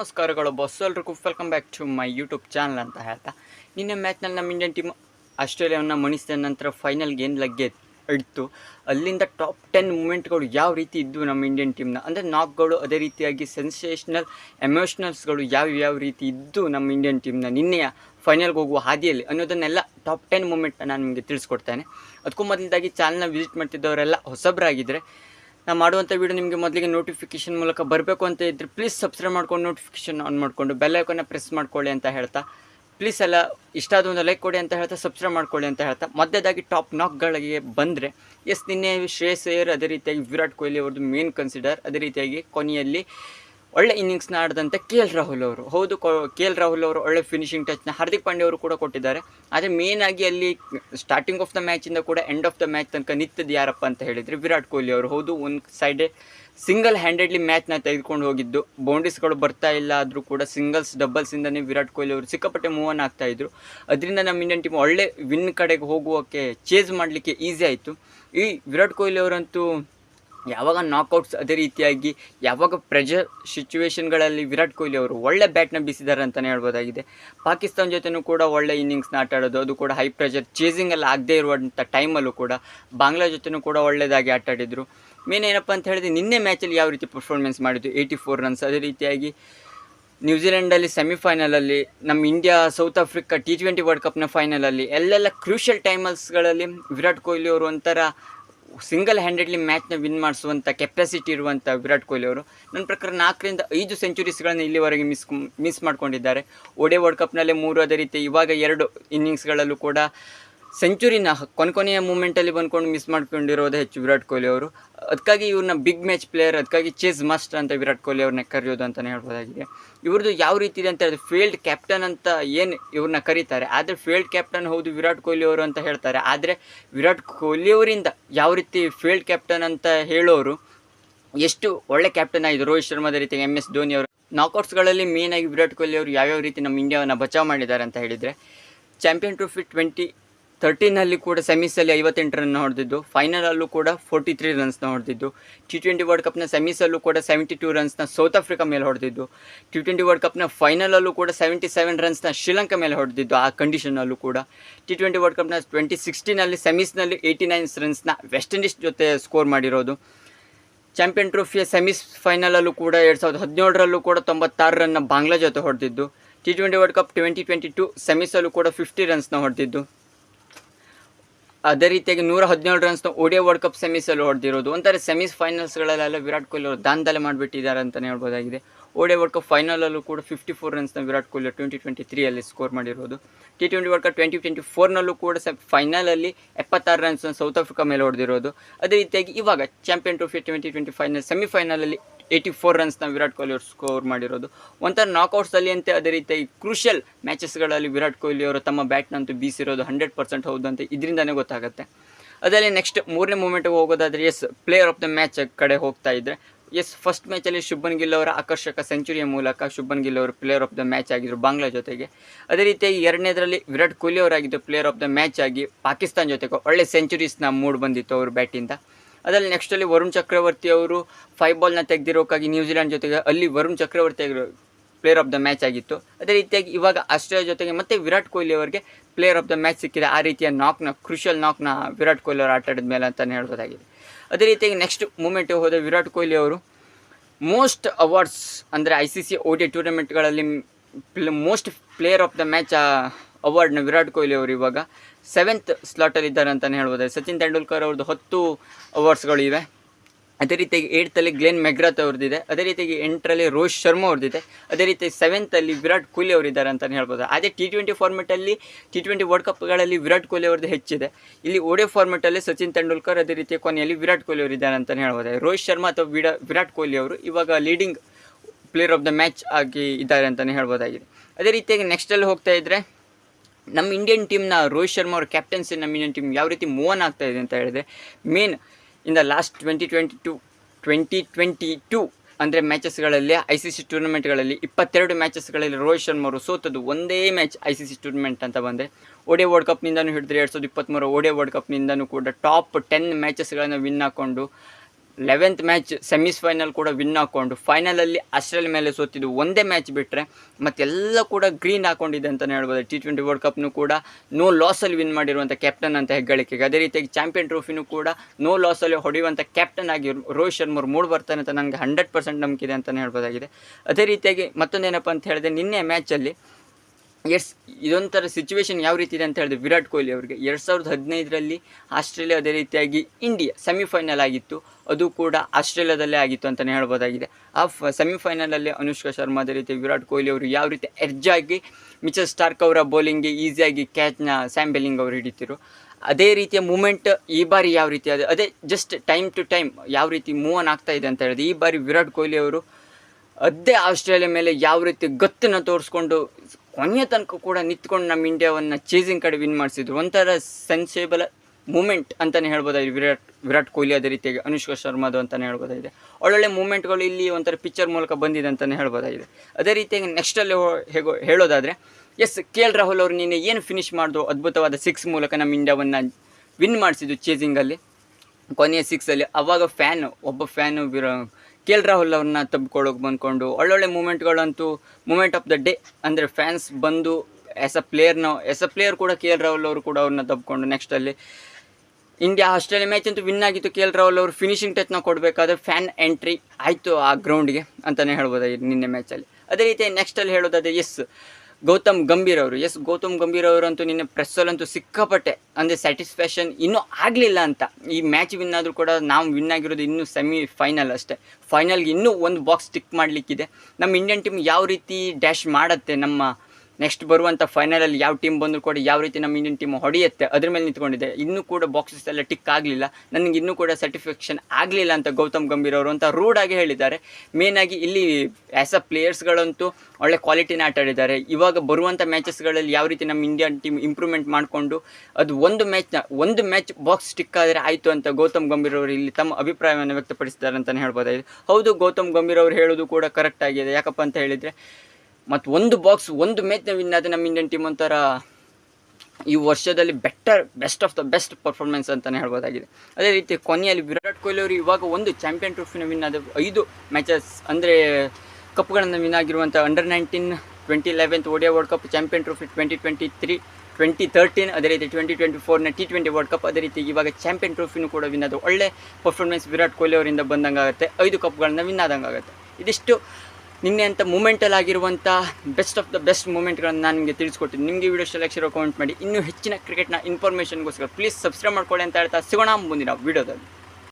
ನಮಸ್ಕಾರಗಳು ಬಸ್ ಎಲ್ರಿಗೂ welcome back to my YouTube channel ಅಂತ ಹೇಳ್ತಾ. ನಿನ್ನೆ ಮ್ಯಾಚ್ನಲ್ಲಿ ನಮ್ಮ ಇಂಡಿಯನ್ ಟೀಮ್ ಆಸ್ಟ್ರೇಲಿಯಾವನ್ನು ಮಣಿಸಿದ ನಂತರ ಫೈನಲ್ಗೆ ಏನು ಲಗ್ಗೆ ಇಡ್ತು? ಅಲ್ಲಿಂದ ಟಾಪ್ ಟೆನ್ ಮೂಮೆಂಟ್ಗಳು ಯಾವ ರೀತಿ ಇದ್ದವು ನಮ್ಮ ಇಂಡಿಯನ್ ಟೀಮ್ನ ಅಂದರೆ ನಾಕ್ಗಳು ಅದೇ ರೀತಿಯಾಗಿ ಸೆನ್ಸೇಷನಲ್ ಎಮೋಷ್ನಲ್ಸ್ಗಳು ಯಾವ ಯಾವ ರೀತಿ ಇದ್ದು ನಮ್ಮ ಇಂಡಿಯನ್ ಟೀಮ್ನ ನಿನ್ನೆಯ ಫೈನಲ್ಗೆ ಹೋಗುವ ಹಾದಿಯಲ್ಲಿ ಅನ್ನೋದನ್ನೆಲ್ಲ ಟಾಪ್ ಟೆನ್ ಮೂಮೆಂಟ್ನ ನಾನು ನಿಮಗೆ ತಿಳಿಸ್ಕೊಡ್ತೇನೆ. ಅದಕ್ಕೂ ಮೊದಲದಾಗಿ ಚಾನಲ್ನ ವಿಸಿಟ್ ಮಾಡ್ತಿದ್ದವರೆಲ್ಲ ಹೊಸಬರಾಗಿದ್ದರೆ ನಾ ಮಾಡುವಂಥ ವೀಡಿಯೋ ನಿಮಗೆ ಮೊದಲಿಗೆ ನೋಟಿಫಿಕೇಶನ್ ಮೂಲಕ ಬರಬೇಕು ಅಂತ ಇದ್ದರೆ ಪ್ಲೀಸ್ ಸಬ್ಸ್ಕ್ರೈಬ್ ಮಾಡ್ಕೊಂಡು ನೋಟಿಫಿಕೇಶನ್ ಆನ್ ಮಾಡಿಕೊಂಡು ಬೆಲ್ ಐಕನ್ನ ಪ್ರೆಸ್ ಮಾಡ್ಕೊಳ್ಳಿ ಅಂತ ಹೇಳ್ತಾ. ಪ್ಲೀಸ್ ಎಲ್ಲ ಇಷ್ಟ ಆದ ಒಂದು ಲೈಕ್ ಕೊಡಿ ಅಂತ ಹೇಳ್ತಾ ಸಬ್ಸ್ಕ್ರೈಬ್ ಮಾಡ್ಕೊಳ್ಳಿ ಅಂತ ಹೇಳ್ತಾ. ಮಧ್ಯದಾಗಿ ಟಾಪ್ ನಾಕ್ಗಳಿಗೆ ಬಂದರೆ ಎಸ್ ನಿನ್ನೆ ಶ್ರೇಯಸ್ ಅಯ್ಯರ್ ಅದೇ ರೀತಿಯಾಗಿ ವಿರಾಟ್ ಕೊಹ್ಲಿ ಅವ್ರದ್ದು ಮೇನ್ ಕನ್ಸಿಡರ್ ಅದೇ ರೀತಿಯಾಗಿ ಕೊನೆಯಲ್ಲಿ ಒಳ್ಳೆ ಇನ್ನಿಂಗ್ಸ್ನ ಆಡಿದಂತೆ ಕೆ ಎಲ್ ರಾಹುಲ್ ಅವರು. ಹೌದು, ಕೆ ಎಲ್ ರಾಹುಲ್ ಅವರು ಒಳ್ಳೆ ಫಿನಿಶಿಂಗ್ ಟಚ್ನ ಹಾರ್ದಿಕ್ ಪಾಂಡೆ ಅವರು ಕೂಡ ಕೊಟ್ಟಿದ್ದಾರೆ. ಆದರೆ ಮೇನ್ ಆಗಿ ಅಲ್ಲಿ ಸ್ಟಾರ್ಟಿಂಗ್ ಆಫ್ ದ ಮ್ಯಾಚಿಂದ ಕೂಡ ಎಂಡ್ ಆಫ್ ದ ಮ್ಯಾಚ್ ತನಕ ನಿಂತದ್ದು ಯಾರಪ್ಪ ಅಂತ ಹೇಳಿದರೆ ವಿರಾಟ್ ಕೊಹ್ಲಿ ಅವರು. ಹೌದು, ಒಂದು ಸೈಡೆ ಸಿಂಗಲ್ ಹ್ಯಾಂಡೆಡ್ಲಿ ಮ್ಯಾಚ್ನ ತೆಗೆದುಕೊಂಡು ಹೋಗಿದ್ದು. ಬೌಂಡ್ರೀಸ್ಗಳು ಬರ್ತಾ ಇಲ್ಲ ಆದರೂ ಕೂಡ ಸಿಂಗಲ್ಸ್ ಡಬಲ್ಸಿಂದನೇ ವಿರಾಟ್ ಕೊಹ್ಲಿ ಅವರು ಸಿಕ್ಕಾಪಟ್ಟೆ ಮೂವ್ ಆನ್ ಆಗ್ತಾ ಇದ್ರು. ಅದರಿಂದ ನಮ್ಮ ಇಂಡಿಯನ್ ಟೀಮ್ ಒಳ್ಳೆ ವಿನ್ ಕಡೆಗೆ ಹೋಗುವಕ್ಕೆ ಚೇಸ್ ಮಾಡಲಿಕ್ಕೆ ಈಸಿ ಆಯಿತು. ಈ ವಿರಾಟ್ ಕೊಹ್ಲಿ ಅವರಂತೂ ಯಾವಾಗ ನಾಕ್ಔಟ್ಸ್ ಅದೇ ರೀತಿಯಾಗಿ, ಯಾವಾಗ ಪ್ರೆಜರ್ ಸಿಚುವೇಷನ್ಗಳಲ್ಲಿ ವಿರಾಟ್ ಕೊಹ್ಲಿ ಅವರು ಒಳ್ಳೆ ಬ್ಯಾಟ್ನ ಬೀಸಿದ್ದಾರೆ ಅಂತಲೇ ಹೇಳ್ಬೋದಾಗಿದೆ. ಪಾಕಿಸ್ತಾನ ಜೊತೆನೂ ಕೂಡ ಒಳ್ಳೆ ಇನ್ನಿಂಗ್ಸ್ನ ಆಟ ಆಡೋದು, ಅದು ಕೂಡ ಹೈ ಪ್ರೆಷರ್ ಚೇಸಿಂಗ್ ಎಲ್ಲ ಆಗದೇ ಇರುವಂಥ ಟೈಮಲ್ಲೂ ಕೂಡ ಬಾಂಗ್ಲಾ ಜೊತೆನೂ ಕೂಡ ಒಳ್ಳೆಯದಾಗಿ ಆಟ ಆಡಿದರು. ಮೇನ್ ಏನಪ್ಪ ಅಂತ ಹೇಳಿದ್ರೆ, ನಿನ್ನೆ ಮ್ಯಾಚಲ್ಲಿ ಯಾವ ರೀತಿ ಪರ್ಫಾರ್ಮೆನ್ಸ್ ಮಾಡಿದ್ದು ಏಯ್ಟಿ ಫೋರ್ ರನ್ಸ್ ಅದೇ ರೀತಿಯಾಗಿ ನ್ಯೂಜಿಲೆಂಡಲ್ಲಿ ಸೆಮಿಫೈನಲಲ್ಲಿ ನಮ್ಮ India South Africa T twenty world ಕಪ್ನ ಫೈನಲಲ್ಲಿ ಎಲ್ಲೆಲ್ಲ ಕ್ರೂಷಿಯಲ್ ಟೈಮಲ್ಸ್ಗಳಲ್ಲಿ ವಿರಾಟ್ ಕೊಹ್ಲಿ ಅವರು ಒಂಥರ ಸಿಂಗಲ್ ಹ್ಯಾಂಡೆಡ್ಲಿ ಮ್ಯಾಚ್ನ ವಿನ್ ಮಾಡಿಸುವಂಥ ಕೆಪಾಸಿಟಿ ಇರುವಂಥ ವಿರಾಟ್ ಕೊಹ್ಲಿ ಅವರು. ನನ್ನ ಪ್ರಕಾರ ನಾಲ್ಕರಿಂದ ಐದು ಸೆಂಚುರೀಸ್ಗಳನ್ನು ಇಲ್ಲಿವರೆಗೆ ಮಿಸ್ ಮಿಸ್ ಮಾಡಿಕೊಂಡಿದ್ದಾರೆ. ಒಡೆ ವರ್ಲ್ಡ್ ಕಪ್ನಲ್ಲೇ ಮೂರು ಅದೇ ರೀತಿ ಇವಾಗ ಎರಡು ಇನ್ನಿಂಗ್ಸ್ಗಳಲ್ಲೂ ಕೂಡ ಸೆಂಚುರಿನ ಕೊನೆ ಕೊನೆಯ ಮೂಮೆಂಟಲ್ಲಿ ಬಂದ್ಕೊಂಡು ಮಿಸ್ ಮಾಡ್ಕೊಂಡಿರೋದು ಹೆಚ್ಚು ವಿರಾಟ್ ಕೊಹ್ಲಿ ಅವರು. ಅದಕ್ಕಾಗಿ ಇವ್ರನ್ನ ಬಿಗ್ ಮ್ಯಾಚ್ ಪ್ಲೇಯರ್ ಅದಕ್ಕಾಗಿ ಚೇಸ್ ಮಾಸ್ಟರ್ ಅಂತ ವಿರಾಟ್ ಕೊಹ್ಲಿ ಅವ್ರನ್ನ ಕರೆಯೋದು ಅಂತಲೇ ಹೇಳ್ಬೋದಾಗಿದೆ. ಇವ್ರದ್ದು ಯಾವ ರೀತಿ ಇದೆ ಅಂತ ಹೇಳಿದ್ರೆ ಫೀಲ್ಡ್ ಕ್ಯಾಪ್ಟನ್ ಅಂತ ಏನು ಇವ್ರನ್ನ ಕರೀತಾರೆ, ಆದರೆ ಫೀಲ್ಡ್ ಕ್ಯಾಪ್ಟನ್ ಹೌದು ವಿರಾಟ್ ಕೊಹ್ಲಿ ಅವರು ಅಂತ ಹೇಳ್ತಾರೆ. ಆದರೆ ವಿರಾಟ್ ಕೊಹ್ಲಿ ಅವರಿಂದ ಯಾವ ರೀತಿ ಫೀಲ್ಡ್ ಕ್ಯಾಪ್ಟನ್ ಅಂತ ಹೇಳೋರು, ಎಷ್ಟು ಒಳ್ಳೆ ಕ್ಯಾಪ್ಟನ್ ಆಗಿದೆ ರೋಹಿತ್ ಶರ್ಮಾದ ರೀತಿ ಎಂ ಎಸ್ ಧೋನಿ ಅವರು ನಾಕೌಟ್ಸ್ಗಳಲ್ಲಿ ಮೇನ್ ಆಗಿ ವಿರಾಟ್ ಕೊಹ್ಲಿ ಅವರು ಯಾವ್ಯಾವ ರೀತಿ ನಮ್ಮ ಇಂಡಿಯಾವನ್ನು ಬಚಾವ್ ಮಾಡಿದ್ದಾರೆ ಅಂತ ಹೇಳಿದರೆ ಚಾಂಪಿಯನ್ ಟ್ರೋಫಿ ಟ್ವೆಂಟಿ ತರ್ಟೀನಲ್ಲಿ ಕೂಡ ಸೆಮೀಸಲ್ಲಿ ಐವತ್ತೆಂಟು ರನ್ ಹೊಡೆದಿದ್ದು ಫೈನಲಲ್ಲೂ ಕೂಡ ಫೋರ್ಟಿ ತ್ರೀ ರನ್ಸ್ನ ಹೊಡೆದಿದ್ದು. ಟಿ ಟ್ವೆಂಟಿ ವರ್ಲ್ಡ್ ಕಪ್ನ ಸೆಮೀಸಲ್ಲೂ ಕೂಡ ಸೆವೆಂಟಿ ಟೂ ರನ್ಸ್ನ ಸೌತ್ ಆಫ್ರಿಕಾ ಮೇಲೆ ಹೊಡೆದಿದ್ದು. ಟಿ ಟ್ವೆಂಟಿ ವರ್ಲ್ಡ್ ಕಪ್ನ ಫೈನಲಲ್ಲೂ ಕೂಡ ಸೆವೆಂಟಿ ಸೆವೆನ್ ರನ್ಸ್ನ ಶ್ರೀಲಂಕಾ ಮೇಲೆ ಹೊಡೆದಿದ್ದು ಆ ಕಂಡೀಷನಲ್ಲೂ ಕೂಡ. ಟಿ ಟ್ವೆಂಟಿ ವರ್ಲ್ಡ್ ಕಪ್ನ ಟ್ವೆಂಟಿ ಸಿಕ್ಸ್ಟೀನಲ್ಲಿ ಸೆಮೀಸ್ನಲ್ಲಿ ಏಯ್ಟಿ ನೈನ್ ರನ್ಸ್ನ ವೆಸ್ಟ್ ಇಂಡೀಸ್ ಜೊತೆ ಸ್ಕೋರ್ ಮಾಡಿರೋದು. ಚಾಂಪಿಯನ್ ಟ್ರೋಫಿಯ ಸೆಮೀಸ್ ಫೈನಲಲ್ಲೂ ಕೂಡ ಎರಡು ಸಾವಿರದ ಹದಿನೇಳರಲ್ಲೂ ಕೂಡ ತೊಂಬತ್ತಾರು ರನ್ನ ಬಾಂಗ್ಲಾ ಜೊತೆ ಹೊಡೆದಿದ್ದು. T twenty world cup twenty twenty two ಸೆಮೀಸಲ್ಲೂ ಕೂಡ ಫಿಫ್ಟಿ ರನ್ಸ್ನ ಹೊಡೆದಿದ್ದು. ಅದೇ ರೀತಿಯಾಗಿ ನೂರ ಹದಿನೇಳು ರನ್ಸ್ನ ಒಡಿಯಾ ವರ್ಲ್ಡ್ ಕಪ್ ಸೆಮೀಸಲ್ಲಿ ಹೊಡೆದಿರೋದು. ಒಂಥರ ಸೆಮೀಸ್ ಫೈನಲ್ಸ್ಗಳಲ್ಲೆಲ್ಲ ವಿರಾಟ್ ಕೊಹ್ಲಿ ಅವರು ದಾನದಲ್ಲೇ ಮಾಡಿಬಿಟ್ಟಿದ್ದಾರೆ ಅಂತಲೇ ಹೇಳ್ಬೋದಾಗಿದೆ. ಒಡಿಯಾ ವರ್ಲ್ಡ್ ಕಪ್ ಫೈನಲಲ್ಲೂ ಕೂಡ ಫಿಫ್ಟಿ ಫೋರ್ ರನ್ಸ್ನ ವಿರಾಟ್ ಕೊಹ್ಲಿ ಟ್ವೆಂಟಿ ಟ್ವೆಂಟಿ ತ್ರೀಯಲ್ಲಿ ಸ್ಕೋರ್ ಮಾಡಿರೋದು. T twenty world cup twenty twenty ಫೋರ್ನಲ್ಲೂ ಕೂಡ ಸ ಫೈನಲಲ್ಲಿ ಎಪ್ಪತ್ತಾರು ರನ್ಸ್ನ ಸೌತ್ ಆಫ್ರಿಕಾ ಮೇಲೆ ಹೊಡೆದಿರೋದು. ಅದೇ ರೀತಿಯಾಗಿ ಇವಾಗ champion trophy twenty twenty final ಸೆಮಿಫೈನಲಲ್ಲಿ eighty four ರನ್ಸ್ನ ವಿರಾಟ್ ಕೊಹ್ಲಿ ಅವರು ಸ್ಕೋರ್ ಮಾಡಿರೋದು. ಒಂಥರ ನಾಕ್ಔಟ್ಸಲ್ಲಿ ಅಂತೆ ಅದೇ ರೀತಿಯಾಗಿ ಕ್ರೂಷಿಯಲ್ ಮ್ಯಾಚಸ್ಗಳಲ್ಲಿ ವಿರಾಟ್ ಕೊಹ್ಲಿ ಅವರು ತಮ್ಮ ಬ್ಯಾಟ್ನಂತೂ ಬೀಸಿರೋದು ಹಂಡ್ರೆಡ್ ಪರ್ಸೆಂಟ್ ಹೌದು ಅಂತ ಇದರಿಂದನೇ ಗೊತ್ತಾಗುತ್ತೆ. ಅದರಲ್ಲಿ ನೆಕ್ಸ್ಟ್ ಮೂರನೇ ಮೂಮೆಂಟ್ಗೆ ಹೋಗೋದಾದರೆ as player of the match ಕಡೆ ಹೋಗ್ತಾ ಇದ್ದರೆ ಎಸ್ ಫಸ್ಟ್ ಮ್ಯಾಚಲ್ಲಿ ಶುಭನ್ ಗಿಲ್ ಅವರ ಆಕರ್ಷಕ ಸೆಂಚುರಿಯ ಮೂಲಕ ಶುಭನ್ ಗಿಲ್ ಅವರು ಪ್ಲೇಯರ್ ಆಫ್ ದ ಮ್ಯಾಚ್ ಆಗಿದ್ದರು ಬಾಂಗ್ಲಾ ಜೊತೆಗೆ. ಅದೇ ರೀತಿಯಾಗಿ ಎರಡನೇದರಲ್ಲಿ ವಿರಾಟ್ ಕೊಹ್ಲಿ ಅವರಾಗಿದ್ದು ಪ್ಲೇಯರ್ ಆಫ್ ದ ಮ್ಯಾಚ್ ಆಗಿ ಪಾಕಿಸ್ತಾನ ಜೊತೆಗೆ ಒಳ್ಳೆ ಸೆಂಚುರೀಸ್ನ ಮೂಡ್ ಬಂದಿತ್ತು ಅವ್ರ ಬ್ಯಾಟಿಂದ ಅದರಲ್ಲಿ ನೆಕ್ಸ್ಟಲ್ಲಿ ವರುಣ್ ಚಕ್ರವರ್ತಿ ಅವರು ಫೈವ್ ಬಾಲ್ನ ತೆಗೆದಿರೋಕ್ಕಾಗಿ ನ್ಯೂಜಿಲೆಂಡ್ ಜೊತೆಗೆ ಅಲ್ಲಿ ವರುಣ್ ಚಕ್ರವರ್ತಿ ಆಗಿರೋ ಪ್ಲೇಯರ್ ಆಫ್ ದ ಮ್ಯಾಚ್ ಆಗಿತ್ತು. ಅದೇ ರೀತಿಯಾಗಿ ಇವಾಗ ಆಸ್ಟ್ರೇಲಿಯಾ ಜೊತೆಗೆ ಮತ್ತೆ ವಿರಾಟ್ ಕೊಹ್ಲಿ ಅವರಿಗೆ ಪ್ಲೇಯರ್ ಆಫ್ ದ ಮ್ಯಾಚ್ ಸಿಕ್ಕಿದೆ. ಆ ರೀತಿಯ ನಾಕ್ನ ಕ್ರೂಷಿಯಲ್ ನಾಕ್ನ ವಿರಾಟ್ ಕೊಹ್ಲಿ ಅವರು ಆಟ ಆಡಿದ ಮೇಲೆ ಅಂತಲೇ ಹೇಳ್ಬೋದಾಗಿದೆ. ಅದೇ ರೀತಿಯಾಗಿ ನೆಕ್ಸ್ಟ್ ಮೂಮೆಂಟ್ ಹೋದ ವಿರಾಟ್ ಕೊಹ್ಲಿ ಅವರು ಮೋಸ್ಟ್ ಅವಾರ್ಡ್ಸ್ ಅಂದರೆ I C C O D ಟೂರ್ನಮೆಂಟ್ಗಳಲ್ಲಿ most player of the match ಅವಾರ್ಡ್ನ Virat Kohli ಅವರು ಇವಾಗ ಸೆವೆಂತ್ ಸ್ಲಾಟಲ್ಲಿ ಇದ್ದಾರೆ ಅಂತಲೇ ಹೇಳ್ಬೋದು ಸಚಿನ್ ತೆಂಡೂಲ್ಕರ್ ಅವ್ರದ್ದು ಹತ್ತು ಅವಾರ್ಡ್ಸ್ಗಳು ಇವೆ. ಅದೇ ರೀತಿಯಾಗಿ ಏಯ್ತಲ್ಲಿ ಗ್ಲೆನ್ ಮೆಗ್ರಾತ್ ಅವ್ರದ್ದಿದೆ ಅದೇ ರೀತಿಯಾಗಿ ಎಂಟರಲ್ಲಿ ರೋಹಿತ್ ಶರ್ಮಾ ಅವ್ರದ್ದಿದೆ ಅದೇ ರೀತಿ ಸೆವೆಂತಲ್ಲಿ ವಿರಾಟ್ ಕೊಹ್ಲಿ ಅವರಿದ್ದಾರೆ ಅಂತಲೇ ಹೇಳ್ಬೋದು ಅದೇ ಟಿ ಟ್ವೆಂಟಿ ಫಾರ್ಮೆಟಲ್ಲಿ ಟಿ ಟ್ವೆಂಟಿ ವರ್ಲ್ಡ್ ಕಪ್ಗಳಲ್ಲಿ ವಿರಾಟ್ ಕೊಹ್ಲಿ ಅವ್ರದ್ದು ಹೆಚ್ಚಿದೆ. ಇಲ್ಲಿ ಓಡೆ ಫಾರ್ಮೆಟಲ್ಲಿ ಸಚಿನ್ ತೆಂಡೂಲ್ಕರ್, ಅದೇ ರೀತಿ ಕೊನೆಯಲ್ಲಿ ವಿರಾಟ್ ಕೊಹ್ಲಿ ಅವರಿದ್ದಾರೆ ಅಂತಲೇ ಹೇಳ್ಬೋದು ರೋಹಿತ್ ಶರ್ಮಾ ಅಥವಾ ವಿರಾ ವಿರಾಟ್ ಕೊಹ್ಲಿ ಅವರು ಇವಾಗ leading player of the match ಆಗಿ ಇದ್ದಾರೆ ಅಂತಲೇ ಹೇಳ್ಬೋದಾಗಿದೆ. ಅದೇ ರೀತಿಯಾಗಿ ನೆಕ್ಸ್ಟಲ್ಲಿ ಹೋಗ್ತಾ ಇದ್ದರೆ ನಮ್ಮ ಇಂಡಿಯನ್ ಟೀಮ್ನ ರೋಹಿತ್ ಶರ್ಮಾ ಅವ್ರ ಕ್ಯಾಪ್ಟನ್ಸಿ ನಮ್ಮ ಇಂಡಿಯನ್ ಟೀಮ್ ಯಾವ ರೀತಿ ಮೂವ್ ಆನ್ ಆಗ್ತಾ ಇದೆ ಅಂತ ಹೇಳಿದೆ main in the last twenty twenty two twenty twenty two ಅಂದರೆ ಮ್ಯಾಚಸ್ಗಳಲ್ಲಿ ಐ ಸಿ ಸಿ ಟೂರ್ನಮೆಂಟ್ಗಳಲ್ಲಿ ಇಪ್ಪತ್ತೆರಡು ಮ್ಯಾಚಸ್ಗಳಲ್ಲಿ ರೋಹಿತ್ ಶರ್ಮಾ ಅವರು ಸೋತದ್ದು ಒಂದೇ match I C C tournament ಅಂತ ಬಂದೆ. ಒಡೆ ವರ್ಲ್ಡ್ ಕಪ್ನಿಂದನೂ ಹಿಡಿದ್ರೆ ಎರಡು ಸಾವಿರದ ಇಪ್ಪತ್ತ್ಮೂರು ಒಡೆ ವರ್ಲ್ಡ್ ಕಪ್ನಿಂದನೂ ಕೂಡ ಟಾಪ್ ಟೆನ್ ಮ್ಯಾಚಸ್ಗಳನ್ನು ವಿನ್ ಹಾಕ್ಕೊಂಡು ಲೆವೆಂತ್ ಮ್ಯಾಚ್ ಸೆಮಿಸ್ ಫೈನಲ್ ಕೂಡ ವಿನ್ ಹಾಕ್ಕೊಂಡು ಫೈನಲಲ್ಲಿ ಆಸ್ಟ್ರೇಲಿಯಾ ಮೇಲೆ ಸೋತಿದ್ದು ಒಂದೇ ಮ್ಯಾಚ್ ಬಿಟ್ಟರೆ ಮತ್ತೆಲ್ಲ ಕೂಡ ಗ್ರೀನ್ ಹಾಕೊಂಡಿದೆ ಅಂತಲೇ ಹೇಳ್ಬೋದು. ಟಿ ಟ್ವೆಂಟಿ ವರ್ಲ್ಡ್ ಕಪ್ನು ಕೂಡ ನೋ ಲಾಸಲ್ಲಿ ವಿನ್ ಮಾಡಿರುವಂಥ ಕ್ಯಾಪ್ಟನ್ ಅಂತ ಹೆಗ್ಗಳಿಕೆಗೆ. ಅದೇ ರೀತಿಯಾಗಿ ಚಾಂಪಿಯನ್ ಟ್ರೋಫಿನೂ ಕೂಡ ನೋ ಲಾಸಲ್ಲಿ ಹೊಡೆಯುವಂಥ ಕ್ಯಾಪ್ಟನ್ ಆಗಿ ರೋಹಿತ್ ಶರ್ಮರ್ ಮೂಡ್ ಬರ್ತಾನೆ ಅಂತ ನನಗೆ ಹಂಡ್ರೆಡ್ ಪರ್ಸೆಂಟ್ ನಂಬಿಕೆ ಇದೆ ಅಂತಲೇ ಹೇಳ್ಬೋದಾಗಿದೆ. ಅದೇ ರೀತಿಯಾಗಿ ಮತ್ತೊಂದೇನಪ್ಪ ಅಂತ ಹೇಳಿದೆ ನಿನ್ನೆ ಮ್ಯಾಚಲ್ಲಿ ಎಸ್, ಇದೊಂಥರ ಸಿಚುವೇಶನ್ ಯಾವ ರೀತಿ ಇದೆ ಅಂತ ಹೇಳಿದ್ರೆ ವಿರಾಟ್ ಕೊಹ್ಲಿ ಅವರಿಗೆ. ಎರಡು ಸಾವಿರದ ಹದಿನೈದರಲ್ಲಿ ಆಸ್ಟ್ರೇಲಿಯಾ ಅದೇ ರೀತಿಯಾಗಿ ಇಂಡಿಯಾ ಸೆಮಿಫೈನಲ್ ಆಗಿತ್ತು. ಅದು ಕೂಡ ಆಸ್ಟ್ರೇಲಿಯಾದಲ್ಲೇ ಆಗಿತ್ತು ಅಂತಲೇ ಹೇಳ್ಬೋದಾಗಿದೆ. ಆ ಫ ಸೆಮಿಫೈನಲಲ್ಲಿ ಅನುಷ್ಕಾ ಶರ್ಮಾ ಅದೇ ರೀತಿ ವಿರಾಟ್ ಕೊಹ್ಲಿ ಅವರು ಯಾವ ರೀತಿ ಎಡ್ಜಾಗಿ ಮಿಚಲ್ ಸ್ಟಾರ್ಕ್ ಅವರ ಬೌಲಿಂಗ್ಗೆ ಈಸಿಯಾಗಿ ಕ್ಯಾಚ್ನ ಸ್ಯಾಮ್ ಬೆಲ್ಲಿಂಗ್ ಅವರು ಹಿಡಿತಿರು ಅದೇ ರೀತಿಯ ಮೂಮೆಂಟ್ ಈ ಬಾರಿ ಯಾವ ರೀತಿ ಅದು, ಅದೇ ಜಸ್ಟ್ ಟೈಮ್ ಟು ಟೈಮ್ ಯಾವ ರೀತಿ ಮೂವ್ ಆನ್ ಆಗ್ತಾ ಇದೆ ಅಂತ ಹೇಳಿದ್ರೆ ಈ ಬಾರಿ ವಿರಾಟ್ ಕೊಹ್ಲಿ ಅವರು ಅದೇ ಆಸ್ಟ್ರೇಲಿಯಾ ಮೇಲೆ ಯಾವ ರೀತಿ ಗತ್ತನ್ನು ತೋರಿಸ್ಕೊಂಡು ಕೊನೆಯ ತನಕ ಕೂಡ ನಿಂತ್ಕೊಂಡು ನಮ್ಮ ಇಂಡಿಯಾವನ್ನು ಚೇಸಿಂಗ್ ಕಡೆ ವಿನ್ ಮಾಡಿಸಿದ್ರು. ಒಂಥರ ಸೆನ್ಸೇಬಲ್ ಮೂಮೆಂಟ್ ಅಂತಲೇ ಹೇಳ್ಬೋದಾಗಿದೆ. ವಿರಾಟ್ ವಿರಾಟ್ ಕೊಹ್ಲಿ ಅದೇ ರೀತಿಯಾಗಿ, ಅನುಷ್ಕಾ ಶರ್ಮಾದು ಅಂತಲೇ ಹೇಳ್ಬೋದಾಗಿದೆ. ಒಳ್ಳೊಳ್ಳೆ ಮೂಮೆಂಟ್ಗಳು ಇಲ್ಲಿ ಒಂಥರ ಪಿಕ್ಚರ್ ಮೂಲಕ ಬಂದಿದೆ ಅಂತಲೇ ಹೇಳ್ಬೋದಾಗಿದೆ. ಅದೇ ರೀತಿಯಾಗಿ ನೆಕ್ಸ್ಟಲ್ಲಿ ಹೇಗೋ, ಹೇಳೋದಾದರೆ ಎಸ್ ಕೆ ಎಲ್ ರಾಹುಲ್ ಅವರು ನಿನ್ನೆ ಏನು ಫಿನಿಶ್ ಮಾಡಿದ್ರು, ಅದ್ಭುತವಾದ ಸಿಕ್ಸ್ ಮೂಲಕ ನಮ್ಮ ಇಂಡಿಯಾವನ್ನು ವಿನ್ ಮಾಡಿಸಿದ್ದು ಚೇಸಿಂಗಲ್ಲಿ ಕೊನೆಯ ಸಿಕ್ಸಲ್ಲಿ ಅವಾಗ ಫ್ಯಾನ್ ಒಬ್ಬ ಫ್ಯಾನು ಕೆ ಎಲ್ ರಾಹುಲ್ ಅವ್ರನ್ನ ತಬ್ಕೊಳ್ಳೋಕೆ ಬಂದ್ಕೊಂಡು ಒಳ್ಳೊಳ್ಳೆ ಮೂಮೆಂಟ್ಗಳಂತೂ, ಮೂಮೆಂಟ್ ಆಫ್ ದ ಡೇ ಅಂದರೆ ಫ್ಯಾನ್ಸ್ ಬಂದು ಆ್ಯಸ್ ಅ ಪ್ಲೇಯರ್ನ ಆ್ಯಸ್ ಅ ಪ್ಲೇಯರ್ ಕೂಡ ಕೆ ಎಲ್ ರಾಹುಲ್ ಅವರು ಕೂಡ ಅವ್ರನ್ನ ತಬ್ಕೊಂಡು ನೆಕ್ಸ್ಟಲ್ಲಿ ಇಂಡಿಯಾ, ಆಸ್ಟ್ರೇಲಿಯಾ ಮ್ಯಾಚ್ ಅಂತೂ ವಿನ್ ಆಗಿತ್ತು ಕೆ ಎಲ್ ರಾಹುಲ್ ಅವರು. ಫಿನಿಶಿಂಗ್ ಟಚ್ನ ಕೊಡಬೇಕಾದ್ರೆ ಫ್ಯಾನ್ ಎಂಟ್ರಿ ಆಯಿತು ಆ ಗ್ರೌಂಡ್ಗೆ ಅಂತಲೇ ಹೇಳ್ಬೋದು ನಿನ್ನೆ ಮ್ಯಾಚಲ್ಲಿ ಅದೇ ರೀತಿ ನೆಕ್ಸ್ಟಲ್ಲಿ ಹೇಳೋದಾದ್ರೆ ಎಸ್ ಗೌತಮ್ ಗಂಭೀರ್ ಅವರು. ಎಸ್ ಗೌತಮ್ ಗಂಭೀರ್ ಅವರಂತೂ ನಿನ್ನೆ ಪ್ರೆಸ್ಸಲ್ಲಂತೂ ಸಿಕ್ಕಾಪಟ್ಟೆ. ಅಂದರೆ ಸ್ಯಾಟಿಸ್ಫ್ಯಾಕ್ಷನ್ ಇನ್ನೂ ಆಗಲಿಲ್ಲ ಅಂತ. ಈ ಮ್ಯಾಚ್ ವಿನ್ ಆದರೂ ಕೂಡ ನಾವು ವಿನ್ ಆಗಿರೋದು ಇನ್ನೂ ಸೆಮಿ ಫೈನಲ್ ಅಷ್ಟೇ ಫೈನಲ್ಗೆ ಇನ್ನೂ ಒಂದು ಬಾಕ್ಸ್ ಟಿಕ್ ಮಾಡಲಿಕ್ಕಿದೆ. ನಮ್ಮ ಇಂಡಿಯನ್ ಟೀಮ್ ಯಾವ ರೀತಿ ಡ್ಯಾಶ್ ಮಾಡುತ್ತೆ ನಮ್ಮ ನೆಕ್ಸ್ಟ್ ಬರುವಂಥ ಫೈನಲಲ್ಲಿ ಯಾವ ಟೀಮ್ ಬಂದರೂ ಕೂಡ ಯಾವ ರೀತಿ ನಮ್ಮ ಇಂಡಿಯನ್ ಟೀಮ್ ಹೊಡೆಯುತ್ತೆ, ಅದ್ರ ಮೇಲೆ ನಿಂತ್ಕೊಂಡಿದೆ. ಇನ್ನೂ ಕೂಡ ಬಾಕ್ಸಸ್ ಎಲ್ಲ ಟಿಕ್ ಆಗಲಿಲ್ಲ. ನನಗೆ ಇನ್ನೂ ಕೂಡ ಸರ್ಟಿಫಿಕೇಷನ್ ಆಗಲಿಲ್ಲ ಅಂತ ಗೌತಮ್ ಗಂಭೀರ್ ಅವರು ಅಂತ ರೂಡಾಗಿ ಹೇಳಿದ್ದಾರೆ. ಮೇನಾಗಿ ಇಲ್ಲಿ ಆ್ಯಸ್ ಅ ಪ್ಲೇಯರ್ಸ್ಗಳಂತೂ ಒಳ್ಳೆ ಕ್ವಾಲಿಟಿನ ಆಟ ಆಡಿದ್ದಾರೆ. ಇವಾಗ ಬರುವಂಥ ಮ್ಯಾಚಸ್ಗಳಲ್ಲಿ ಯಾವ ರೀತಿ ನಮ್ಮ ಇಂಡಿಯನ್ ಟೀಮ್ ಇಂಪ್ರೂವ್ಮೆಂಟ್ ಮಾಡಿಕೊಂಡು ಅದು ಒಂದು ಮ್ಯಾಚ್ನ ಒಂದು ಮ್ಯಾಚ್ ಬಾಕ್ಸ್ ಟಿಕ್ ಆದರೆ ಆಯಿತು ಅಂತ ಗೌತಮ್ ಗಂಭೀರ್ ಅವರು ಇಲ್ಲಿ ತಮ್ಮ ಅಭಿಪ್ರಾಯವನ್ನು ವ್ಯಕ್ತಪಡಿಸಿದ್ದಾರೆ ಅಂತಲೇ ಹೇಳ್ಬೋದಾಗಿದೆ. ಹೌದು, ಗೌತಮ್ ಗಂಭೀರ್ ಅವರು ಹೇಳೋದು ಕೂಡ ಕರೆಕ್ಟ್ ಆಗಿದೆ. ಯಾಕಪ್ಪ ಅಂತ ಹೇಳಿದರೆ ಮತ್ತು ಒಂದು ಬಾಕ್ಸ್ ಒಂದು ಮ್ಯಾಚ್ನ ವಿನ್ ಆದರೆ ನಮ್ಮ ಇಂಡಿಯನ್ ಟೀಮ್ ಒಂಥರ ಈ ವರ್ಷದಲ್ಲಿ better best of the best performance ಅಂತಲೇ ಹೇಳ್ಬೋದಾಗಿದೆ. ಅದೇ ರೀತಿ ಕೊನೆಯಲ್ಲಿ ವಿರಾಟ್ ಕೊಹ್ಲಿ ಅವರು ಇವಾಗ ಒಂದು ಚಾಂಪಿಯನ್ ಟ್ರೋಫಿನ ವಿನ್ ಆದ ಐದು ಮ್ಯಾಚಸ್ ಅಂದರೆ ಕಪ್ಗಳನ್ನು ವಿನ್ ಆಗಿರುವಂಥ under nineteen twenty eleventh ODI world cup champion trophy twenty twenty three twenty thirteen ಅದೇ ರೀತಿ ಟ್ವೆಂಟಿ ಟ್ವೆಂಟಿ ಫೋರ್ನ ಟಿ ಟ್ವೆಂಟಿ ವರ್ಲ್ಡ್ ಕಪ್ ಅದೇ ರೀತಿ ಇವಾಗ ಚಾಂಪಿಯನ್ ಟ್ರೋಫಿನೂ ಕೂಡ ವಿನ್ ಆದ ಒಳ್ಳೆ ಪರ್ಫಾರ್ಮೆನ್ಸ್ ವಿರಾಟ್ ಕೊಹ್ಲಿ ಅವರಿಂದ ಬಂದಂಗೆ ಆಗುತ್ತೆ ಐದು ಕಪ್ಗಳನ್ನ ವಿನ್ ಆದಂಗಾಗುತ್ತೆ. ಇದಿಷ್ಟು ನಿನ್ನೆ ಅಂತ ಮೂಮೆಂಟಲ್ಲಿ ಆಗಿರುವಂಥ ಬೆಸ್ಟ್ ಆಫ್ ದ ಬೆಸ್ಟ್ ಮೂಮೆಂಟ್ಗಳನ್ನು ನಾನು ನಿಮಗೆ ತಿಳಿಸ್ಕೊಟ್ಟಿದ್ದೀನಿ ನಿಮಗೆ ವಿಡಿಯೋ ಇರೋ ಕಮೆಂಟ್ ಮಾಡಿ. ಇನ್ನೂ ಹೆಚ್ಚಿನ ಕ್ರಿಕೆಟ್ನ ಇನ್ಫಾರ್ಮೇಷನ್ಗೋಸ್ಕರ ಪ್ಲೀಸ್ ಸಬ್ಸ್ಕ್ರೈಬ್ ಮಾಡ್ಕೊಳ್ಳಿ ಅಂತ ಹೇಳ್ತಾ ಸಿಗೋಣ ಮುಂದಿನ ವಿಡಿಯೋದಲ್ಲಿ